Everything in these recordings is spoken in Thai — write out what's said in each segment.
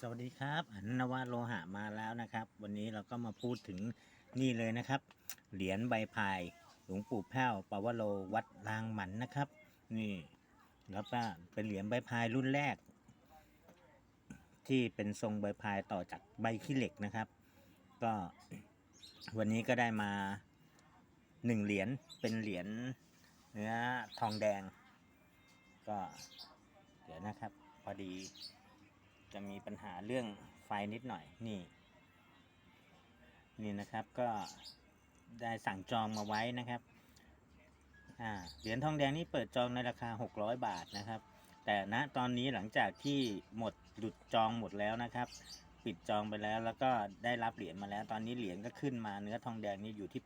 สวัสดีครับอันนวาโลหะมาแล้วนะครับ วันนี้เราก็มาพูดถึงนี่เลยนะครับ เหรียญใบพายหลวงปู่แพ้วปาวโลวัดรางหมันนะครับ นี่แล้วก็เป็นเหรียญใบพายรุ่นแรก ที่เป็นทรงใบพายต่อจากใบขี้เหล็กนะครับ ก็วันนี้ก็ได้มาหนึ่งเหรียญเป็นเหรียญเนื้อทองแดง ก็เดี๋ยวนะครับ พอดี จะมีปัญหาเรื่องไฟนิดหน่อยนี่ นี่นะครับก็ได้สั่งจองมาไว้นะครับอ่าเหรียญทองแดงนี่เปิดจองในราคา 600 บาทนะครับ แต่ณตอนนี้หลังจากที่หมดหยุดจองหมดแล้วนะครับ ปิดจองไปแล้วแล้วก็ได้รับเหรียญมาแล้ว ตอนนี้เหรียญก็ขึ้นมาเนื้อทองแดงนี่อยู่ที่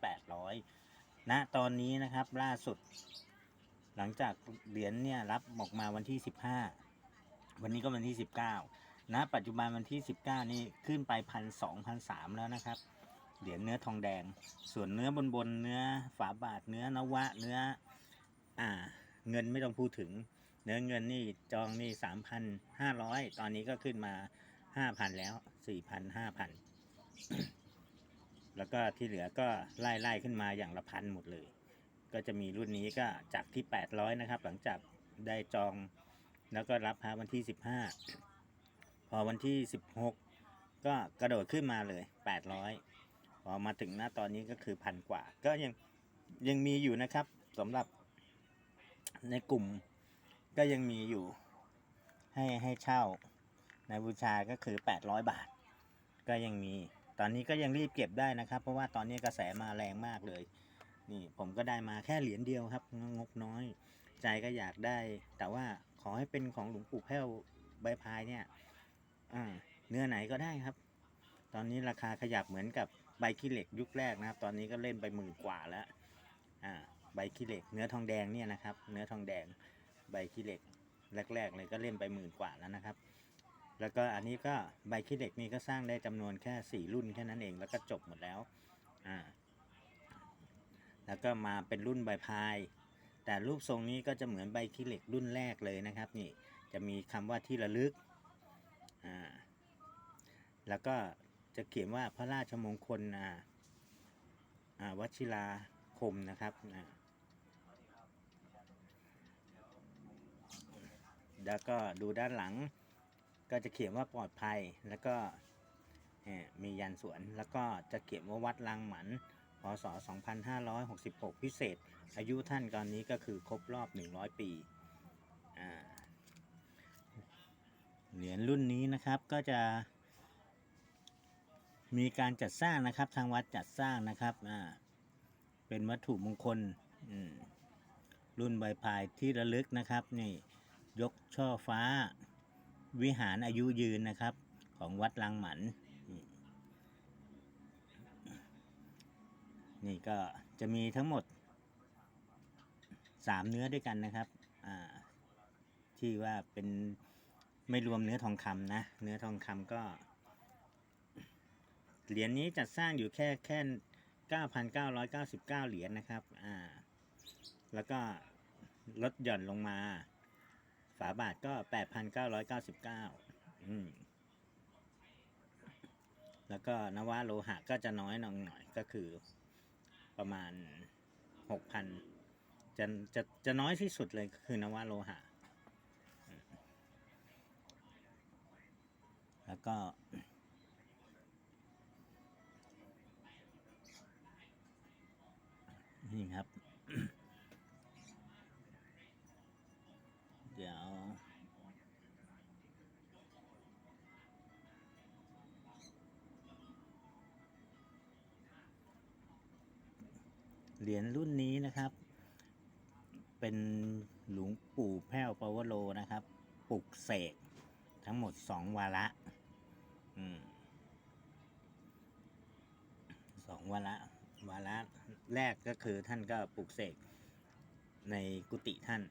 800ณตอนนี้นะครับล่าสุด หลังจากเหรียญเนี่ยรับออกมาวันที่ 15 วันนี้ก็วันที่ 19 ณปัจจุบันวันที่ 19 นี่ขึ้นไปพันสองพันสามแล้วนะครับเหรียญเนื้อทองแดง ส่วนเนื้อบนบนเนื้อฝาบาทเนื้อนวะเนื้ออ่าเงินไม่ต้องพูดถึง เนื้อเงินนี่จองนี่สามพันห้าร้อยตอนนี้ก็ขึ้นมาห้าพันแล้วสี่พันห้าพันแล้วก็ที่เหลือก็ไล่ไล่ขึ้นมาอย่างละพันหมดเลย ก็จะมีรุ่นนี้ก็จากที่800นะครับ หลังจากได้จองแล้วก็รับพาวันที่15 พอวันที่ 16 ก็กระโดดขึ้นมาเลย 800 พอมาถึงหน้าตอนนี้ก็คือพันกว่า ก็ยังยังมีอยู่นะครับสำหรับในกลุ่มก็ยังมีอยู่ให้ให้เช่าในบูชาก็คือ 800 บาท ก็ยังมีตอนนี้ก็ยังรีบเก็บได้นะครับ เพราะว่าตอนนี้กระแสมาแรงมากเลย นี่ผมก็ได้มาแค่เหรียญเดียวครับงบน้อย ใจก็อยากได้ แต่ว่าขอให้เป็นของหลวงปู่แพ้วใบพายเนี่ย อ่า เนื้อไหนก็ได้ครับ ตอนนี้ราคาขยับเหมือนกับใบขี้เหล็กยุคแรกนะครับ ตอนนี้ก็เล่นไปหมื่นกว่าแล้ว อ่า ใบขี้เหล็ก เนื้อทองแดงเนี่ยนะครับ เนื้อทองแดง ใบขี้เหล็ก แรก ๆ เลยก็เล่นไปหมื่นกว่าแล้วนะครับ แล้วก็อันนี้ก็ใบขี้เหล็กนี่ก็สร้างได้จำนวนแค่สี่รุ่นแค่นั้นเอง แล้วก็จบหมดแล้ว อ่า แล้วก็มาเป็นรุ่นใบพายแต่รูปทรงนี้ก็จะเหมือนใบขี้เหล็กรุ่นแรกเลยนะครับ นี่จะมีคำว่าที่ระลึก อ่าแล้วก็จะเขียนว่าพระราชมงคลอ่าอ่าวชิราคมนะครับอ่าแล้วก็ดูด้านหลังก็จะเขียนว่าปลอดภัยแล้วก็มียันสวนแล้วก็จะเขียนว่าวัดลังหมันพศ 2566 พิเศษ อายุท่านตอนนี้ก็คือครบรอบ 100 ปีอ่า เหรียญรุ่นนี้นะครับก็จะ มีการจัดสร้างนะครับ ทางวัดจัดสร้างนะครับอ่าเป็นวัตถุมงคลรุ่นใบพายที่ระลึกนะครับ นี่ยกช่อฟ้า วิหารอายุยืนนะครับ ของวัดลังหมันนี่ก็จะมีทั้งหมด3เนื้อด้วยกันนะครับ ที่ว่าเป็น ไม่รวมเนื้อทองคำนะ เนื้อทองคำก็ เหรียญนี้จัดสร้างอยู่แค่แค่ 9,999 เหรียญนะครับ อ่า แล้วก็ลดหย่อนลงมา ฝาบาทก็ 8,999 อืม แล้วก็นวะโลหะก็จะน้อยหน่อยหน่อยก็คือประมาณหกพันจะจะจะน้อยที่สุดเลยคือนวะโลหะ แล้วก็นี่ครับ เดี๋ยว เหรียญรุ่นนี้นะครับ เป็นหลวงปู่แพ้วปวโลนะครับ ปลุกเสกทั้งหมดสองวาระ สองวาระวาระแรกก็คือท่านก็ปลุกเสกในกุฏิท่าน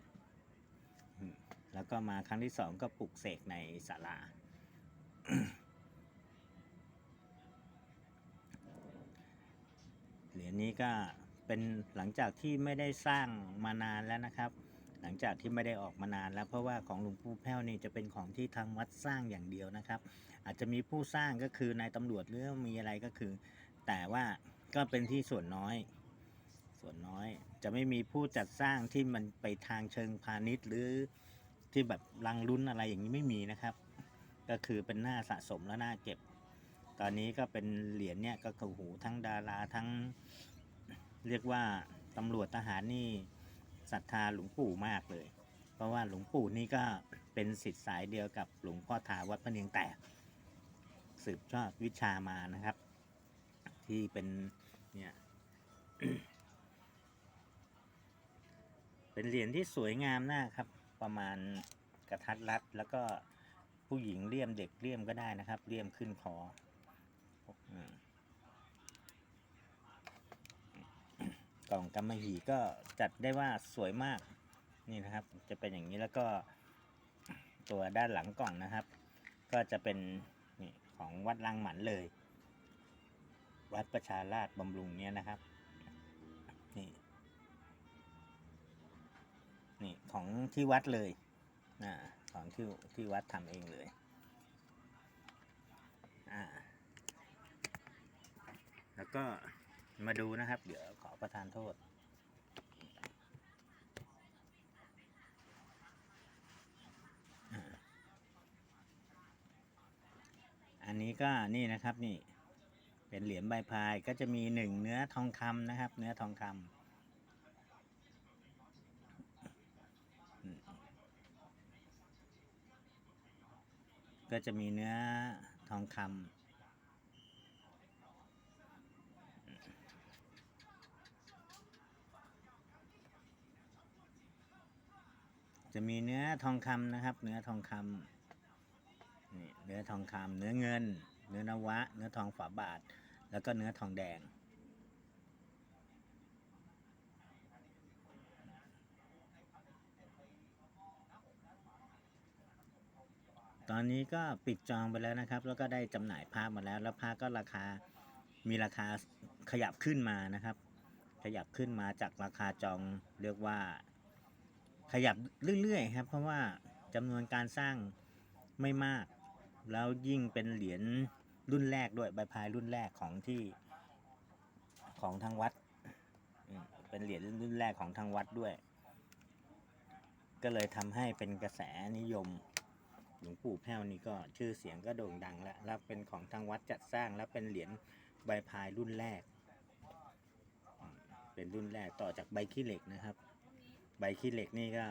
แล้วก็มาครั้งที่สองก็ปลุกเสกในศาลา เหรียญนี้ก็เป็นหลังจากที่ไม่ได้สร้างมานานแล้วนะครับ หลังจากที่ไม่ได้ออกมานานแล้วเพราะว่าของหลวงปู่แพ้วนี่จะเป็นของที่ทางวัดสร้างอย่างเดียวนะครับ อาจจะมีผู้สร้างก็คือนายตำรวจหรือมีอะไรก็คือ แต่ว่าก็เป็นที่ส่วนน้อย ส่วนน้อยจะไม่มีผู้จัดสร้างที่มันไปทางเชิงพาณิชย์ หรือที่แบบรังลุ้นอะไรอย่างนี้ไม่มีนะครับ ก็คือเป็นหน้าสะสมและหน้าเก็บ ตอนนี้ก็เป็นเหรียญเนี่ยก็คือหูทั้งดาราทั้ง เรียกว่าตำรวจทหารนี่ ศรัทธาหลวงปู่มากเลย เพราะว่าหลวงปู่นี่ก็เป็นสิทธิ์สายเดียวกับหลวงพ่อทาวัดพระเนียงแตก สืบทอดวิชามานะครับ ที่เป็นเนี่ยเป็นเหรียญที่สวยงามมาครับ ประมาณกระทัดรัดแล้วก็ผู้หญิงเลี่ยมเด็กเลี่ยมก็ได้นะครับ เลี่ยมขึ้นคออืม กล่องกำมะหยี่ก็จัดได้ว่าสวยมากนี่นะครับ จะเป็นอย่างนี้แล้วก็ตัวด้านหลังกล่องนะครับ ก็จะเป็นนี่ของวัดลังหมันเลย วัดประชาราชบำรุงเนี่ยนะครับนี่นี่ของที่วัดเลยอ่าของที่ที่วัดทำเองเลยอ่าแล้วก็ มาดูนะครับ เดี๋ยวขอประทานโทษ อันนี้ก็นี่นะครับนี่ เป็นเหรียญใบพายก็จะมีหนึ่งเนื้อทองคำนะครับ เนื้อทองคำก็จะมีเนื้อทองคำ จะมีเนื้อทองคำนะครับ เนื้อทองคำนี่เนื้อทองคำเนื้อเงิน เนื้อนวะ เนื้อทองฝาบาท แล้วก็เนื้อทองแดงตอนนี้ก็ปิดจองไปแล้วนะครับ แล้วก็ได้จำหน่ายภาพมาแล้ว แล้วภาพก็ราคา มีราคาขยับขึ้นมานะครับ ขยับขึ้นมาจากราคาจองเรียกว่า ขยับเรื่อยๆครับ เพราะว่าจำนวนการสร้างไม่มาก แล้วยิ่งเป็นเหรียญรุ่นแรกด้วยใบพายรุ่นแรกของที่ของทางวัด เป็นเหรียญรุ่นแรกของทางวัดด้วย ก็เลยทำให้เป็นกระแสนิยมหลวงปู่แพ้วนี่ก็ชื่อเสียงก็โด่งดังแล้วแล้วเป็นของทางวัดจัดสร้างแล้วเป็นเหรียญใบพายรุ่นแรก เป็นรุ่นแรกต่อจากใบขี้เหล็กนะครับ ใบขี้เหล็กนี่ก็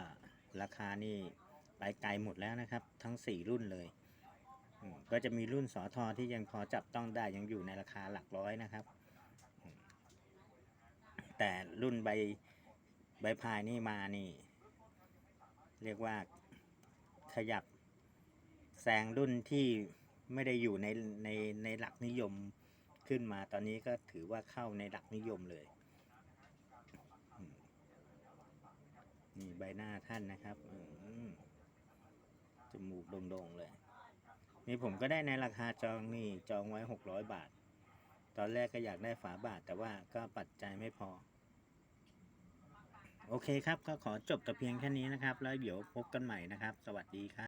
ราคานี่ไปไกลหมดแล้วนะครับ ทั้ง 4 รุ่นเลย ก็จะมีรุ่นสอทอที่ยังพอจับต้องได้ยังอยู่ในราคาหลักร้อยนะครับ แต่รุ่นใบใบพายนี่มานี่ เรียกว่าขยับแซงรุ่นที่ไม่ได้อยู่ในในในหลักนิยมขึ้นมาตอนนี้ก็ถือว่าเข้าในหลักนิยมเลยอืม นี่ใบหน้าท่านนะครับอืจมูกโด่งๆเลย นี่ผมก็ได้ในราคาจองนี่จองไว้หกร้อยบาท ตอนแรกก็อยากได้ฝาบาท แต่ว่าก็ปัจจัยไม่พอ โอเคครับ ก็ขอจบแต่เพียงแค่นี้นะครับ แล้วเดี๋ยวพบกันใหม่นะครับ สวัสดีครับ